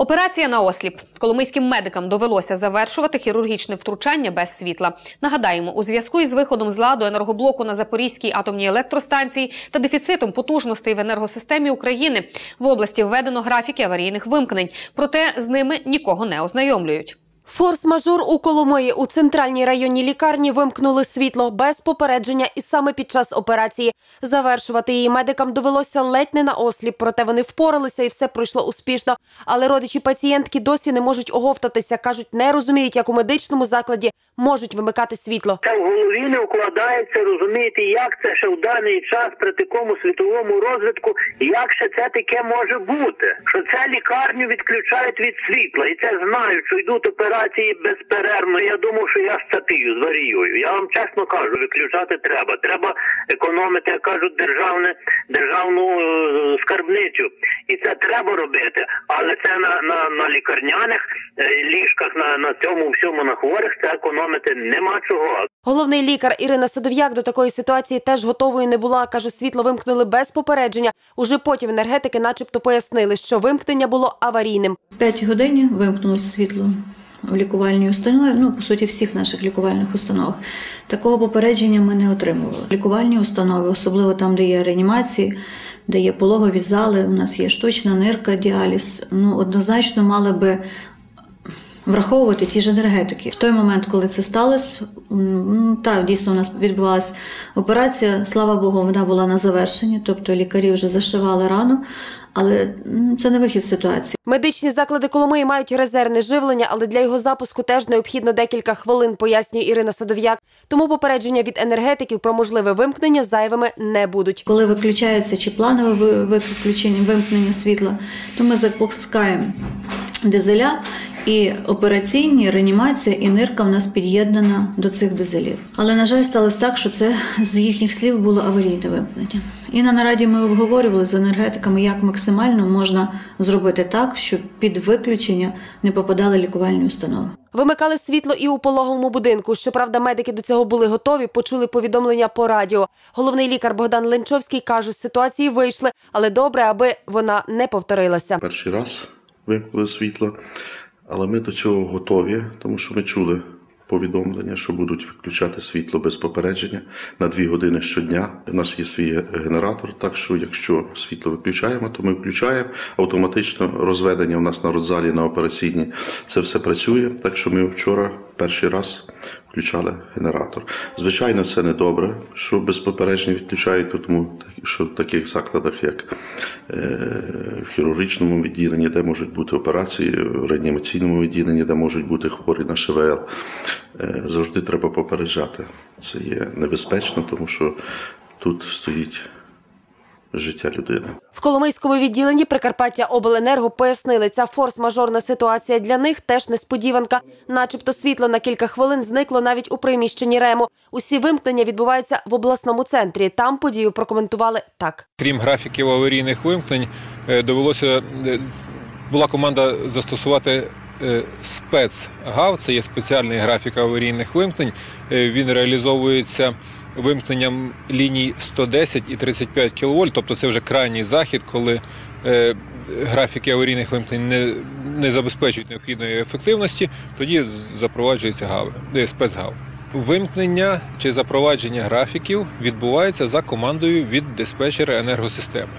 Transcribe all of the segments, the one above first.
Операція на осліп. Коломийським медикам довелося завершувати хірургічне втручання без світла. Нагадаємо, у зв'язку із виходом з ладу енергоблоку на Запорізькій атомній електростанції та дефіцитом потужностей в енергосистемі України в області введено графіки аварійних вимкнень. Проте з ними нікого не ознайомлюють. Форс-мажор у Коломиї у центральній районній лікарні вимкнули світло без попередження і саме під час операції. Завершувати її медикам довелося ледь не на осліп, проте вони впоралися і все пройшло успішно. Але родичі пацієнтки досі не можуть оговтатися. кажуть, не розуміють, як у медичному закладі можуть вимикати світло. Це в голові не укладається, розумієте, як це ще в даний час при такому світовому розвитку, як ще це таке може бути? Що це лікарню відключають від світла, і це знають, що йдуть операції безперервно. Я думав, що я статию зваріюю. Я вам чесно кажу, виключати треба. Треба економити, як кажуть, державне державну е, скарбницю, і це треба робити. Але це на на, на лікарняних е, ліжках, на, на цьому всьому на хворих, це економити нема чого. Головний лікар Ірина Садов'як до такої ситуації теж готовою не була. каже, світло вимкнули без попередження. Уже потім енергетики, начебто, пояснили, що вимкнення було аварійним. В 5 годині вимкнулося світло в лікувальній установі, ну по суті, всіх наших лікувальних установах. Такого попередження ми не отримували. Лікувальні установи, особливо там, де є реанімації, де є пологові зали, у нас є штучна нирка, діаліз. Ну однозначно мали би. Враховувати ті ж енергетики в той момент, коли це сталося, ну, так дійсно у нас відбувалася операція. Слава Богу, вона була на завершенні, тобто лікарі вже зашивали рану, але це не вихід з ситуації. Медичні заклади Коломиї мають резервне живлення, але для його запуску теж необхідно декілька хвилин, пояснює Ірина Садов'як. Тому попередження від енергетиків про можливе вимкнення зайвими не будуть. Коли виключається чи планове виключення вимкнення світла, то ми запускаємо дизеля. І операційні реанімація і нирка в нас під'єднана до цих дизелів. Але на жаль, сталося так, що це з їхніх слів було аварійне вимкнення. І на нараді ми обговорювали з енергетиками, як максимально можна зробити так, щоб під виключення не попадали лікувальні установи. Вимикали світло і у пологовому будинку. Щоправда, медики до цього були готові, почули повідомлення по радіо. Головний лікар Богдан Ленчовський каже, з ситуації вийшли, але добре, аби вона не повторилася. Перший раз вимкнули світло. Але ми до цього готові, тому що ми чули повідомлення, що будуть виключати світло без попередження на дві години щодня. У нас є свій генератор, так що якщо світло виключаємо, то ми включаємо автоматично розведення у нас на родзалі на операційні. Це все працює. Так що ми вчора перший раз включали генератор. Звичайно, це не добре, що без попередження відключають, тому що в таких закладах, як в хірургічному відділенні, де можуть бути операції, в реанімаційному відділенні, де можуть бути хворі на ШВЛ, завжди треба попереджати. Це є небезпечно, тому що тут стоїть. Життя людини в Коломийському відділенні Прикарпаття Обленерго пояснили, ця форс-мажорна ситуація для них теж несподіванка. Начебто, світло на кілька хвилин зникло навіть у приміщенні рему. Усі вимкнення відбуваються в обласному центрі. Там подію прокоментували так. Крім графіків аварійних вимкнень, довелося була команда застосувати. Спецгав це є спеціальний графік аварійних вимкнень. Він реалізовується вимкненням ліній 110 і 35 кВт, тобто це вже крайній захід, коли е, графіки аварійних вимкнень не не забезпечують необхідної ефективності, тоді запроваджується гави, е, спецгав. Вимкнення чи запровадження графіків відбувається за командою від диспетчера енергосистеми.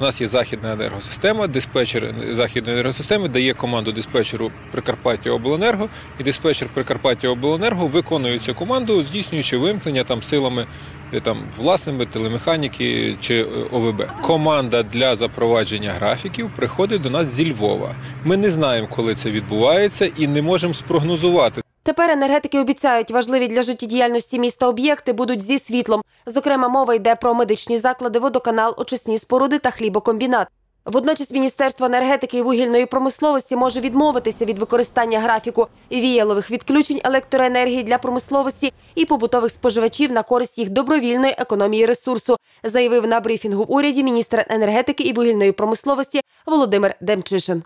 У нас є західна енергосистема, диспетчер західної енергосистеми дає команду диспетчеру Прикарпаття Обленерго, і диспетчер Прикарпаття Обленерго виконує цю команду, здійснюючи вимкнення там силами е, там власними телемеханіки чи е, ОВБ. Команда для запровадження графіків приходить до нас зі Львова. Ми не знаємо, коли це відбувається, і не можемо спрогнозувати. Тепер енергетики обіцяють, важливі для життєдіяльності міста об'єкти будуть зі світлом. Зокрема, мова йде про медичні заклади, водоканал, очисні споруди та хлібокомбінат. Водночас Міністерство енергетики і вугільної промисловості може відмовитися від використання графіку віялових відключень електроенергії для промисловості і побутових споживачів на користь їх добровільної економії ресурсу, заявив на брифінгу в уряді міністр енергетики і вугільної промисловості Володимир Демчишин.